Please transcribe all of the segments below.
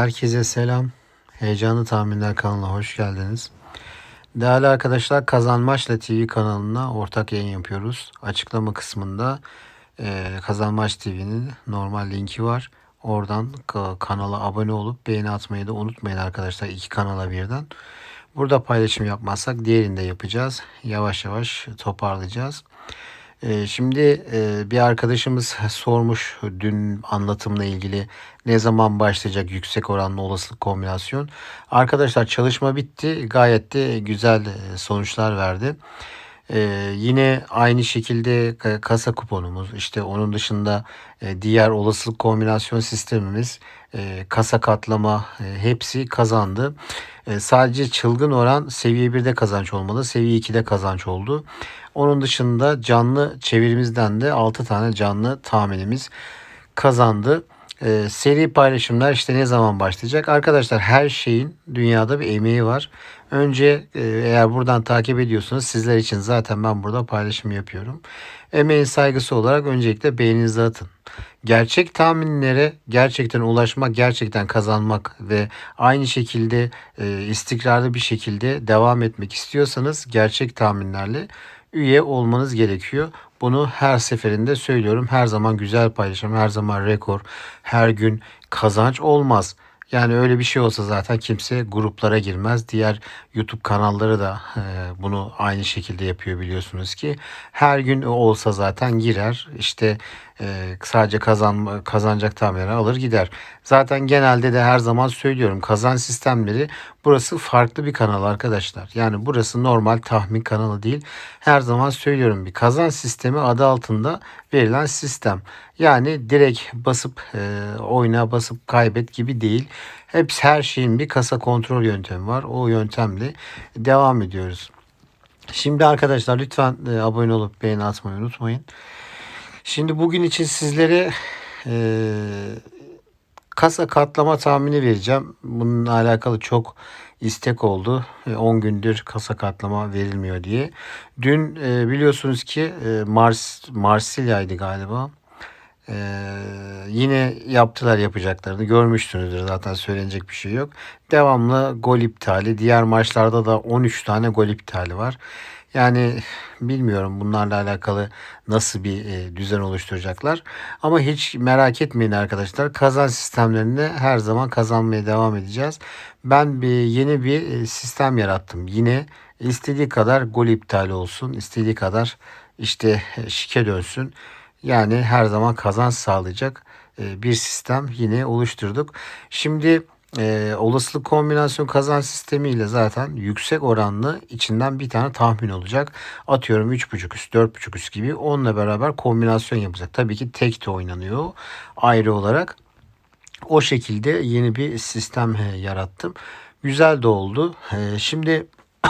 Herkese selam. Heyecanlı Tahminler kanalına hoş geldiniz. Değerli arkadaşlar Kazanmaçla TV kanalına ortak yayın yapıyoruz. Açıklama kısmında e, Kazanmaç TV'nin normal linki var. Oradan ka- kanala abone olup beğeni atmayı da unutmayın arkadaşlar iki kanala birden. Burada paylaşım yapmazsak diğerinde yapacağız. Yavaş yavaş toparlayacağız. Ee, Şimdi e, bir arkadaşımız sormuş dün anlatımla ilgili ne zaman başlayacak yüksek oranlı olasılık kombinasyon. Arkadaşlar çalışma bitti. Gayet de güzel e, sonuçlar verdi. Ee, yine aynı şekilde ka- kasa kuponumuz işte onun dışında e, diğer olasılık kombinasyon sistemimiz e, kasa katlama e, hepsi kazandı. E, sadece çılgın oran seviye 1'de kazanç olmalı. Seviye 2'de kazanç oldu. Onun dışında canlı çevirimizden de 6 tane canlı tahminimiz kazandı. Ee, seri paylaşımlar işte ne zaman başlayacak? Arkadaşlar her şeyin dünyada bir emeği var. Önce e, eğer buradan takip ediyorsanız sizler için zaten ben burada paylaşım yapıyorum. Emeğin saygısı olarak öncelikle beğeninizi atın. Gerçek tahminlere gerçekten ulaşmak, gerçekten kazanmak ve aynı şekilde e, istikrarlı bir şekilde devam etmek istiyorsanız gerçek tahminlerle üye olmanız gerekiyor. Bunu her seferinde söylüyorum. Her zaman güzel paylaşım, her zaman rekor, her gün kazanç olmaz. Yani öyle bir şey olsa zaten kimse gruplara girmez. Diğer YouTube kanalları da e, bunu aynı şekilde yapıyor biliyorsunuz ki. Her gün olsa zaten girer. İşte e, sadece kazan kazanacak tahminleri alır gider. Zaten genelde de her zaman söylüyorum kazan sistemleri burası farklı bir kanal arkadaşlar. Yani burası normal tahmin kanalı değil. Her zaman söylüyorum bir kazan sistemi adı altında verilen sistem. Yani direkt basıp e, oyuna basıp kaybet gibi değil. Hepsi her şeyin bir kasa kontrol yöntemi var. O yöntemle devam ediyoruz. Şimdi arkadaşlar lütfen e, abone olup beğeni atmayı unutmayın. Şimdi bugün için sizlere e, kasa katlama tahmini vereceğim. Bununla alakalı çok istek oldu. E, 10 gündür kasa katlama verilmiyor diye. Dün e, biliyorsunuz ki e, Mars Marsilya'ydı galiba. Ee, yine yaptılar yapacaklarını görmüşsünüzdür zaten söylenecek bir şey yok. Devamlı gol iptali. Diğer maçlarda da 13 tane gol iptali var. Yani bilmiyorum bunlarla alakalı nasıl bir e, düzen oluşturacaklar. Ama hiç merak etmeyin arkadaşlar. Kazan sistemlerinde her zaman kazanmaya devam edeceğiz. Ben bir yeni bir e, sistem yarattım. Yine istediği kadar gol iptali olsun. istediği kadar işte e, şike dönsün. Yani her zaman kazanç sağlayacak bir sistem yine oluşturduk. Şimdi e, olasılık kombinasyon kazanç sistemiyle zaten yüksek oranlı içinden bir tane tahmin olacak. Atıyorum 3.5 üst 4.5 üst gibi onunla beraber kombinasyon yapacak. Tabii ki tek de oynanıyor ayrı olarak. O şekilde yeni bir sistem yarattım. Güzel de oldu. E, şimdi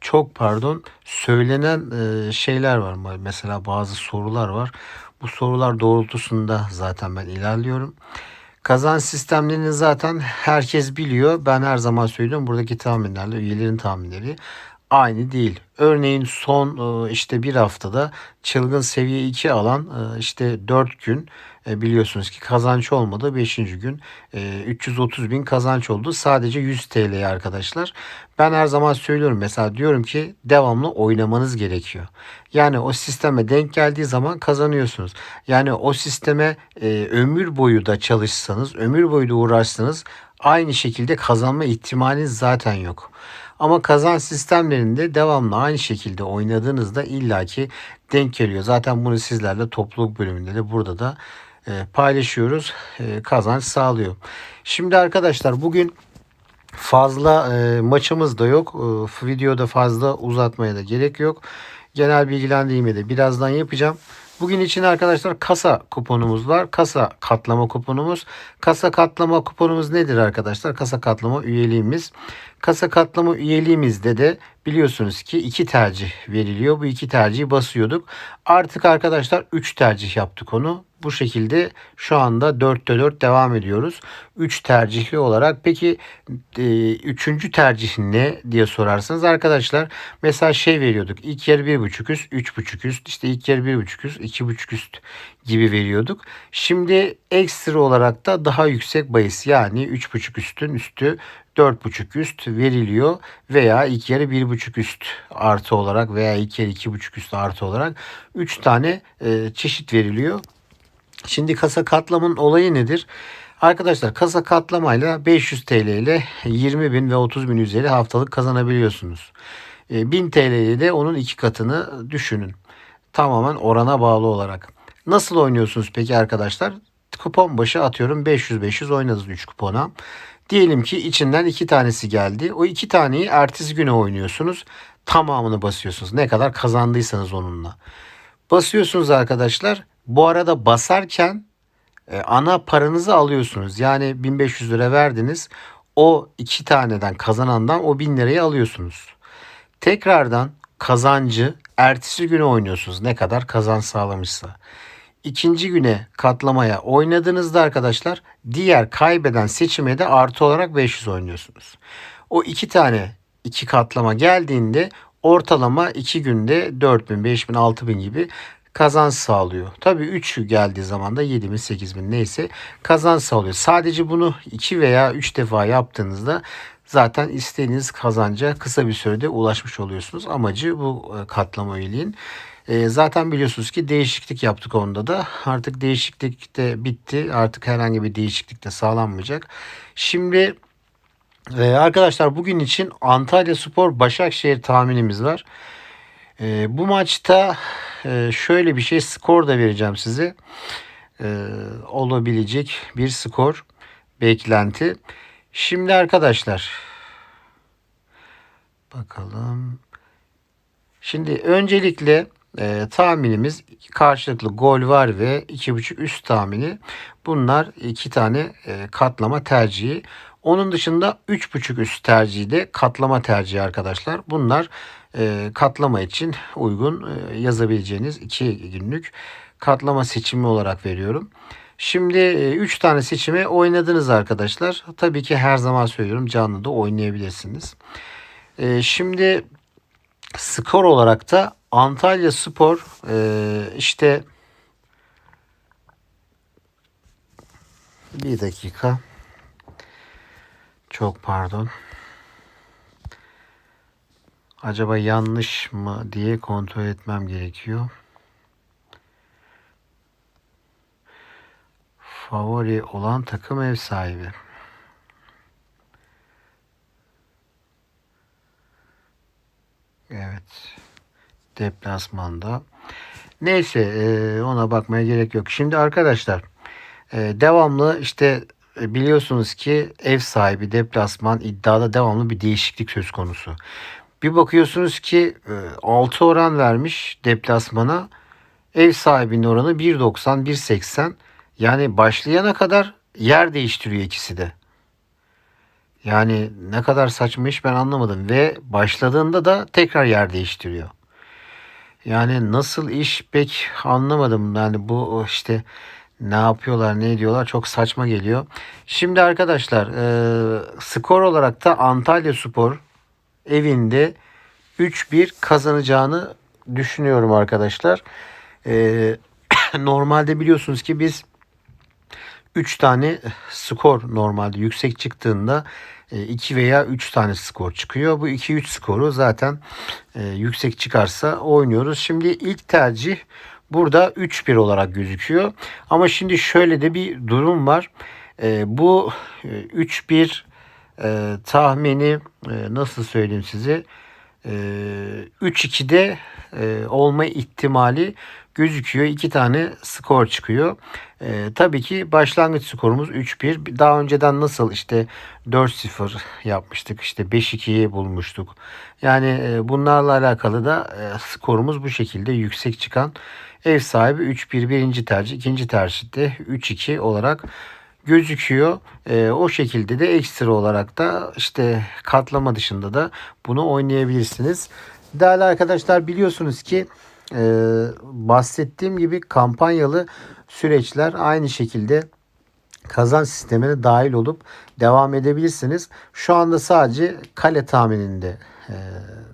çok pardon söylenen e, şeyler var. Mesela bazı sorular var. Bu sorular doğrultusunda zaten ben ilerliyorum. Kazanç sistemlerini zaten herkes biliyor. Ben her zaman söylüyorum buradaki tahminlerle üyelerin tahminleri aynı değil. Örneğin son e, işte bir haftada çılgın seviye 2 alan e, işte 4 gün e, biliyorsunuz ki kazanç olmadı. 5. gün 330 bin kazanç oldu. Sadece 100 TL'ye arkadaşlar. Ben her zaman söylüyorum mesela diyorum ki devamlı oynamanız gerekiyor. Yani o sisteme denk geldiği zaman kazanıyorsunuz. Yani o sisteme ömür boyu da çalışsanız, ömür boyu da uğraşsanız aynı şekilde kazanma ihtimaliniz zaten yok. Ama kazan sistemlerinde devamlı aynı şekilde oynadığınızda illaki denk geliyor. Zaten bunu sizlerle topluluk bölümünde de burada da e, paylaşıyoruz. E, kazanç sağlıyor. Şimdi arkadaşlar bugün fazla e, maçımız da yok. E, videoda fazla uzatmaya da gerek yok. Genel bilgilendirmeyi de birazdan yapacağım. Bugün için arkadaşlar kasa kuponumuz var. Kasa katlama kuponumuz. Kasa katlama kuponumuz nedir arkadaşlar? Kasa katlama üyeliğimiz. Kasa katlama üyeliğimizde de biliyorsunuz ki iki tercih veriliyor. Bu iki tercihi basıyorduk. Artık arkadaşlar üç tercih yaptık onu. Bu şekilde şu anda 4'te 4 devam ediyoruz. 3 tercihli olarak. Peki e, üçüncü tercih ne diye sorarsanız arkadaşlar mesela şey veriyorduk. İlk yarı 1.5 üst, 3.5 üst, işte ilk yarı 1.5 üst, 2.5 üst gibi veriyorduk. Şimdi ekstra olarak da daha yüksek bahis yani 3.5 üstün üstü 4.5 üst veriliyor veya ilk yarı 1.5 üst artı olarak veya ilk yarı 2.5 üst artı olarak 3 tane e, çeşit veriliyor. Şimdi kasa katlamın olayı nedir? Arkadaşlar kasa katlamayla 500 TL ile 20 bin ve 30 bin üzeri haftalık kazanabiliyorsunuz. E, 1000 TL ile de onun iki katını düşünün. Tamamen orana bağlı olarak. Nasıl oynuyorsunuz peki arkadaşlar? Kupon başı atıyorum 500-500 oynadınız 3 kupona. Diyelim ki içinden iki tanesi geldi. O iki taneyi ertesi güne oynuyorsunuz. Tamamını basıyorsunuz. Ne kadar kazandıysanız onunla. Basıyorsunuz arkadaşlar. Bu arada basarken e, ana paranızı alıyorsunuz. Yani 1500 lira verdiniz. O iki taneden kazanandan o 1000 lirayı alıyorsunuz. Tekrardan kazancı ertesi güne oynuyorsunuz. Ne kadar kazanç sağlamışsa. İkinci güne katlamaya oynadığınızda arkadaşlar diğer kaybeden seçime de artı olarak 500 oynuyorsunuz. O iki tane iki katlama geldiğinde ortalama iki günde 4000, 5000, 6000 gibi kazanç sağlıyor. Tabii 3 geldiği zaman da 7000, 8000 neyse kazanç sağlıyor. Sadece bunu 2 veya 3 defa yaptığınızda zaten istediğiniz kazanca kısa bir sürede ulaşmış oluyorsunuz. Amacı bu e, katlama üyeliğin. E, zaten biliyorsunuz ki değişiklik yaptık onda da. Artık değişiklik de bitti. Artık herhangi bir değişiklik de sağlanmayacak. Şimdi e, arkadaşlar bugün için Antalya Spor Başakşehir tahminimiz var. E, bu maçta e, şöyle bir şey skor da vereceğim size. E, olabilecek bir skor beklenti. Şimdi arkadaşlar bakalım. Şimdi öncelikle e, tahminimiz karşılıklı gol var ve 2.5 üst tahmini. Bunlar iki tane e, katlama tercihi. Onun dışında 3.5 üst tercihi de katlama tercihi arkadaşlar. Bunlar katlama için uygun e, yazabileceğiniz iki günlük katlama seçimi olarak veriyorum. Şimdi 3 tane seçimi oynadınız arkadaşlar. Tabii ki her zaman söylüyorum canlı da oynayabilirsiniz. E, şimdi skor olarak da Antalya Spor e, işte bir dakika çok pardon acaba yanlış mı diye kontrol etmem gerekiyor. Favori olan takım ev sahibi. Evet. Deplasmanda. Neyse e, ona bakmaya gerek yok. Şimdi arkadaşlar e, devamlı işte e, biliyorsunuz ki ev sahibi deplasman iddiada devamlı bir değişiklik söz konusu. Bir bakıyorsunuz ki e, 6 oran vermiş deplasmana. Ev sahibinin oranı 1.90 1.80. Yani başlayana kadar yer değiştiriyor ikisi de. Yani ne kadar saçma iş ben anlamadım. Ve başladığında da tekrar yer değiştiriyor. Yani nasıl iş pek anlamadım. Yani bu işte ne yapıyorlar ne ediyorlar çok saçma geliyor. Şimdi arkadaşlar e, skor olarak da Antalya Spor evinde 3-1 kazanacağını düşünüyorum arkadaşlar. E, normalde biliyorsunuz ki biz 3 tane skor normalde yüksek çıktığında 2 veya 3 tane skor çıkıyor. Bu 2-3 skoru zaten e, yüksek çıkarsa oynuyoruz. Şimdi ilk tercih burada 3-1 olarak gözüküyor. Ama şimdi şöyle de bir durum var. E, bu 3-1 e, tahmini nasıl söyleyeyim size 3-2'de olma ihtimali gözüküyor. İki tane skor çıkıyor. E, tabii ki başlangıç skorumuz 3-1. Daha önceden nasıl işte 4-0 yapmıştık. işte 5-2'yi bulmuştuk. Yani e, bunlarla alakalı da e, skorumuz bu şekilde yüksek çıkan ev sahibi 3-1 birinci tercih. ikinci tercihte 3-2 olarak gözüküyor. E, o şekilde de ekstra olarak da işte katlama dışında da bunu oynayabilirsiniz. Değerli arkadaşlar biliyorsunuz ki e, bahsettiğim gibi kampanyalı süreçler aynı şekilde kazan sistemine dahil olup devam edebilirsiniz. Şu anda sadece kale tahmininde e,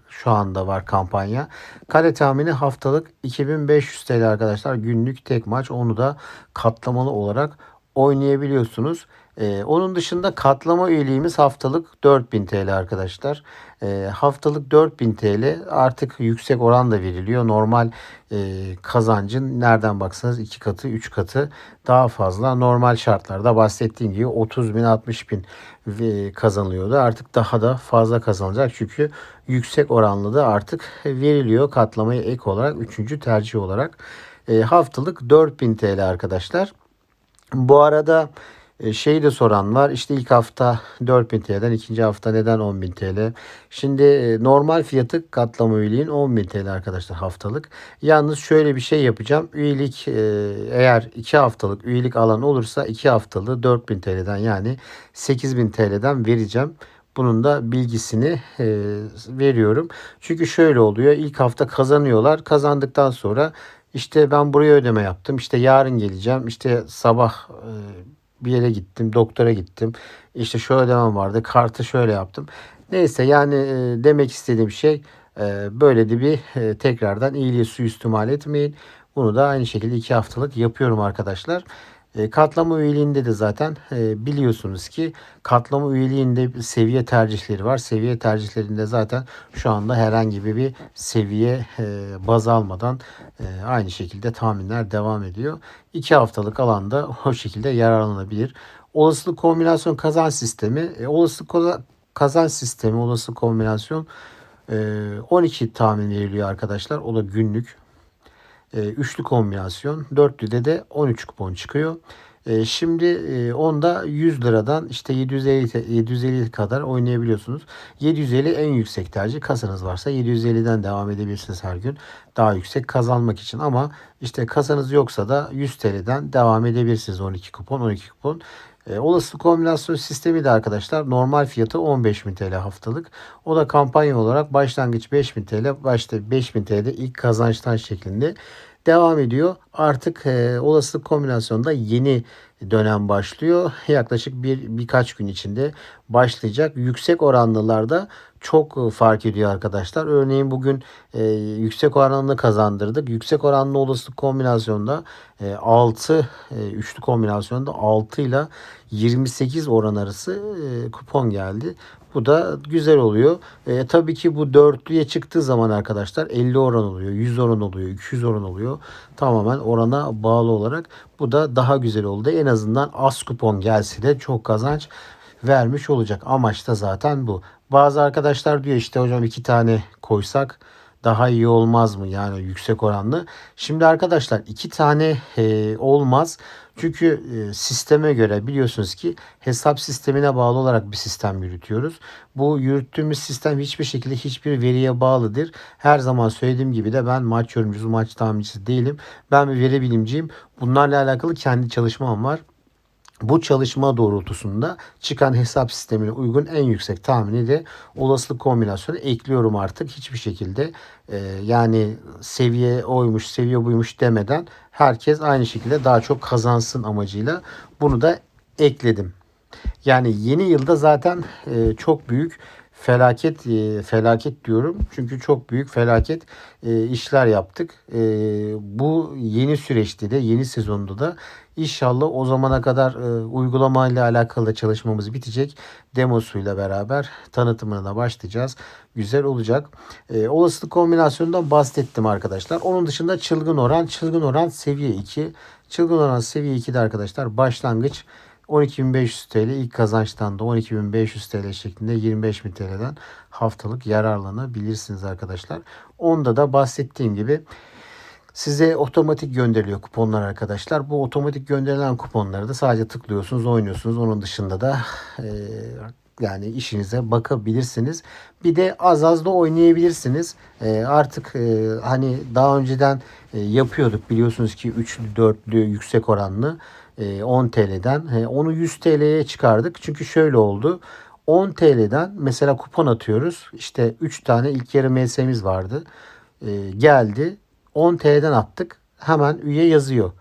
şu anda var kampanya. Kale tahmini haftalık 2500 TL arkadaşlar. Günlük tek maç. Onu da katlamalı olarak oynayabiliyorsunuz. Ee, onun dışında katlama üyeliğimiz haftalık 4000 TL arkadaşlar. Ee, haftalık 4000 TL artık yüksek oran da veriliyor. Normal e, kazancın nereden baksanız 2 katı 3 katı daha fazla. Normal şartlarda bahsettiğim gibi 30 bin 60 bin e, kazanılıyordu. Artık daha da fazla kazanacak. Çünkü yüksek oranlı da artık veriliyor. Katlamaya ek olarak 3. tercih olarak. E, haftalık 4000 TL arkadaşlar. Bu arada e, şeyi de soran var. İşte ilk hafta 4000 TL'den ikinci hafta neden 10.000 TL? Şimdi e, normal fiyatı katlama üyeliğin 10.000 TL arkadaşlar haftalık. Yalnız şöyle bir şey yapacağım. Üyelik e, eğer 2 haftalık üyelik alan olursa 2 haftalığı 4000 TL'den yani 8000 TL'den vereceğim. Bunun da bilgisini e, veriyorum. Çünkü şöyle oluyor. İlk hafta kazanıyorlar. Kazandıktan sonra işte ben buraya ödeme yaptım. İşte yarın geleceğim. İşte sabah e, bir yere gittim. Doktora gittim. İşte şu ödemem vardı. Kartı şöyle yaptım. Neyse yani e, demek istediğim şey e, böyle de bir tekrardan iyiliği suistimal etmeyin. Bunu da aynı şekilde iki haftalık yapıyorum arkadaşlar. E, katlama üyeliğinde de zaten e, biliyorsunuz ki katlama üyeliğinde seviye tercihleri var. Seviye tercihlerinde zaten şu anda herhangi bir seviye e, baz almadan aynı şekilde tahminler devam ediyor. 2 haftalık alanda o şekilde yararlanabilir. Olasılık kombinasyon kazan sistemi. Olasılık kazan sistemi, olasılık kombinasyon 12 tahmin veriliyor arkadaşlar. O da günlük e, üçlü kombinasyon. Dörtlüde de 13 kupon çıkıyor. E, şimdi e, onda 100 liradan işte 750 750 kadar oynayabiliyorsunuz. 750 en yüksek tercih. Kasanız varsa 750'den devam edebilirsiniz her gün. Daha yüksek kazanmak için ama işte kasanız yoksa da 100 TL'den devam edebilirsiniz 12 kupon 12 kupon. E, olası kombinasyon sistemi de arkadaşlar normal fiyatı 15.000 TL haftalık. O da kampanya olarak başlangıç 5.000 TL, başta 5.000 TL'de ilk kazançtan şeklinde devam ediyor. Artık e, olasılık kombinasyonda yeni dönem başlıyor. Yaklaşık bir birkaç gün içinde başlayacak. Yüksek oranlılarda çok e, fark ediyor arkadaşlar. Örneğin bugün e, yüksek oranlı kazandırdık. Yüksek oranlı olasılık kombinasyonda e, 6 e, üçlü kombinasyonda 6 ile 28 oran arası e, kupon geldi. Bu da güzel oluyor. E, tabii ki bu dörtlüye çıktığı zaman arkadaşlar 50 oran oluyor, 100 oran oluyor, 200 oran oluyor. Tamamen orana bağlı olarak bu da daha güzel oldu. En azından az kupon gelse de çok kazanç vermiş olacak. Amaç da zaten bu. Bazı arkadaşlar diyor işte hocam iki tane koysak daha iyi olmaz mı? Yani yüksek oranlı. Şimdi arkadaşlar iki tane e, olmaz. Çünkü e, sisteme göre biliyorsunuz ki hesap sistemine bağlı olarak bir sistem yürütüyoruz. Bu yürüttüğümüz sistem hiçbir şekilde hiçbir veriye bağlıdır. Her zaman söylediğim gibi de ben maç yorumcusu, maç tahmincisi değilim. Ben bir veri bilimciyim. Bunlarla alakalı kendi çalışmam var. Bu çalışma doğrultusunda çıkan hesap sistemine uygun en yüksek tahmini de olasılık kombinasyonu ekliyorum artık. Hiçbir şekilde e, yani seviye oymuş, seviye buymuş demeden herkes aynı şekilde daha çok kazansın amacıyla bunu da ekledim. Yani yeni yılda zaten e, çok büyük felaket e, felaket diyorum. Çünkü çok büyük felaket e, işler yaptık. Bu yeni süreçte de yeni sezonda da inşallah o zamana kadar e, uygulamayla alakalı çalışmamız bitecek. Demosuyla beraber tanıtımına başlayacağız. Güzel olacak. E, olasılık kombinasyonundan bahsettim arkadaşlar. Onun dışında çılgın oran. Çılgın oran seviye 2. Çılgın oran seviye 2'de arkadaşlar başlangıç 12.500 TL ilk kazançtan da 12.500 TL şeklinde 25.000 TL'den haftalık yararlanabilirsiniz arkadaşlar. Onda da bahsettiğim gibi size otomatik gönderiliyor kuponlar arkadaşlar. Bu otomatik gönderilen kuponları da sadece tıklıyorsunuz, oynuyorsunuz. Onun dışında da e, yani işinize bakabilirsiniz. Bir de az az da oynayabilirsiniz. E, artık e, hani daha önceden e, yapıyorduk biliyorsunuz ki üçlü, dörtlü, yüksek oranlı. 10 e, TL'den. Onu 100 TL'ye çıkardık. Çünkü şöyle oldu. 10 TL'den mesela kupon atıyoruz. İşte 3 tane ilk yarı MS'miz vardı. E, geldi. 10 TL'den attık. Hemen üye yazıyor.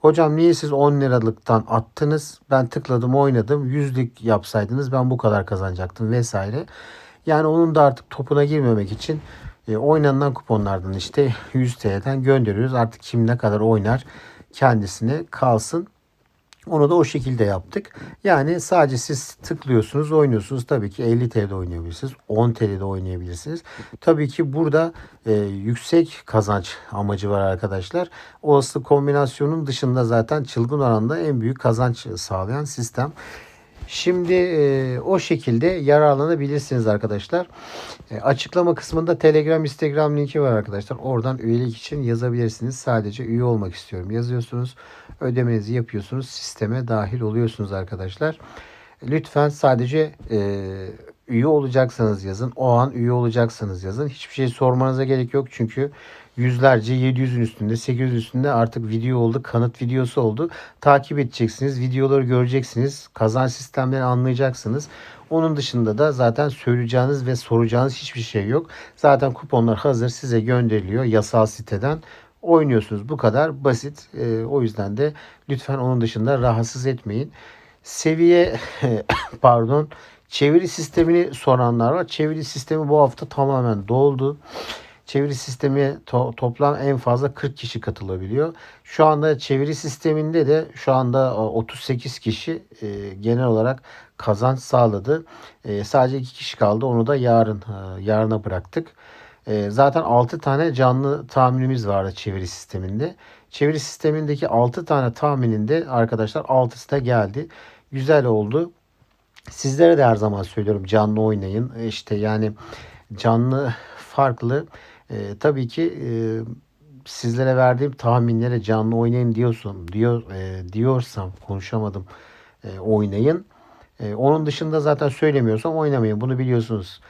Hocam niye siz 10 liralıktan attınız? Ben tıkladım oynadım. Yüzlük yapsaydınız ben bu kadar kazanacaktım vesaire. Yani onun da artık topuna girmemek için e, oynanılan kuponlardan işte 100 TL'den gönderiyoruz. Artık kim ne kadar oynar kendisine kalsın. Onu da o şekilde yaptık. Yani sadece siz tıklıyorsunuz, oynuyorsunuz. Tabii ki 50 TL'de oynayabilirsiniz. 10 TL'de oynayabilirsiniz. Tabii ki burada e, yüksek kazanç amacı var arkadaşlar. Olasılık kombinasyonun dışında zaten çılgın oranda en büyük kazanç sağlayan sistem. Şimdi e, o şekilde yararlanabilirsiniz arkadaşlar. E, açıklama kısmında Telegram, Instagram linki var arkadaşlar. Oradan üyelik için yazabilirsiniz. Sadece üye olmak istiyorum yazıyorsunuz. Ödemenizi yapıyorsunuz. Sisteme dahil oluyorsunuz arkadaşlar. Lütfen sadece e, üye olacaksanız yazın. O an üye olacaksanız yazın. Hiçbir şey sormanıza gerek yok. Çünkü yüzlerce 700'ün üstünde 800'ün üstünde artık video oldu. Kanıt videosu oldu. Takip edeceksiniz. Videoları göreceksiniz. Kazanç sistemlerini anlayacaksınız. Onun dışında da zaten söyleyeceğiniz ve soracağınız hiçbir şey yok. Zaten kuponlar hazır size gönderiliyor yasal siteden oynuyorsunuz. Bu kadar basit. E, o yüzden de lütfen onun dışında rahatsız etmeyin. Seviye pardon çeviri sistemini soranlar var. Çeviri sistemi bu hafta tamamen doldu. Çeviri sistemi to- toplam en fazla 40 kişi katılabiliyor. Şu anda çeviri sisteminde de şu anda e, 38 kişi e, genel olarak kazanç sağladı. E, sadece 2 kişi kaldı. Onu da yarın e, yarına bıraktık. E, zaten 6 tane canlı tahminimiz vardı çeviri sisteminde. Çeviri sistemindeki 6 tane tahmininde arkadaşlar 6'sı da geldi. Güzel oldu. Sizlere de her zaman söylüyorum canlı oynayın. E, İşte yani canlı farklı. E, tabii ki e, sizlere verdiğim tahminlere canlı oynayın diyorsun diyor e, diyorsam konuşamadım e, oynayın. E, onun dışında zaten söylemiyorsam oynamayın. Bunu biliyorsunuz.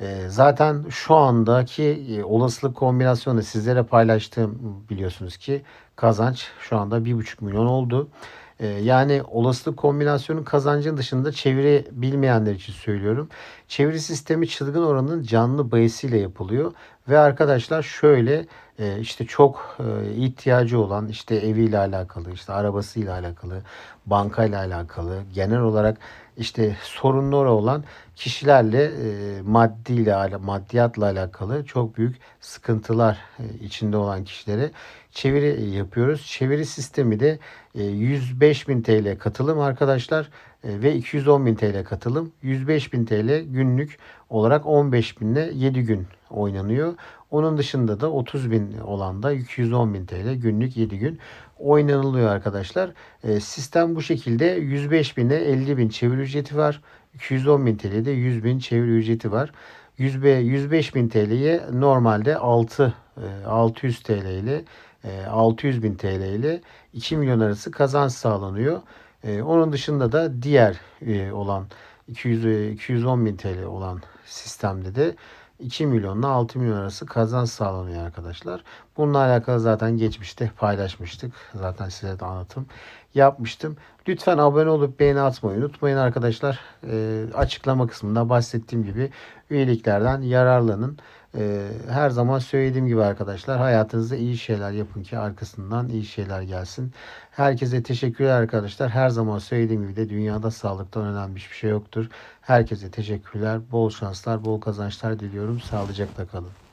E, zaten şu andaki e, olasılık kombinasyonu sizlere paylaştığım biliyorsunuz ki kazanç şu anda 1,5 milyon oldu. E, yani olasılık kombinasyonun kazancın dışında çeviri bilmeyenler için söylüyorum. Çeviri sistemi çılgın oranın canlı bayısıyla yapılıyor. Ve arkadaşlar şöyle e, işte çok e, ihtiyacı olan işte eviyle alakalı, işte arabasıyla alakalı, bankayla alakalı, genel olarak işte sorunları olan kişilerle e, maddiyle maddiyatla alakalı çok büyük sıkıntılar içinde olan kişilere çeviri yapıyoruz. Çeviri sistemi de e, 105.000 TL katılım arkadaşlar e, ve 210.000 TL katılım. 105.000 TL günlük olarak 15.000 ile 7 gün oynanıyor. Onun dışında da 30.000 olan da 210.000 TL günlük 7 gün oynanılıyor arkadaşlar. E, sistem bu şekilde 105.000 ile 50.000 çeviri ücreti var. 210.000 TL'de 100.000 çeviri ücreti var. 100 be- 105.000 TL'ye normalde 6 e, 600 TL ile e, 600 bin TL ile 2 milyon arası kazanç sağlanıyor. E, onun dışında da diğer e, olan 200 e, 210 bin TL olan sistemde de 2 milyonla 6 milyon arası kazanç sağlanıyor arkadaşlar. Bununla alakalı zaten geçmişte paylaşmıştık. Zaten size de anlatım yapmıştım. Lütfen abone olup beğeni atmayı unutmayın arkadaşlar. E, açıklama kısmında bahsettiğim gibi üyeliklerden yararlanın. E, her zaman söylediğim gibi arkadaşlar hayatınızda iyi şeyler yapın ki arkasından iyi şeyler gelsin. Herkese teşekkürler arkadaşlar. Her zaman söylediğim gibi de dünyada sağlıktan önemli hiçbir şey yoktur. Herkese teşekkürler. Bol şanslar, bol kazançlar diliyorum. Sağlıcakla kalın.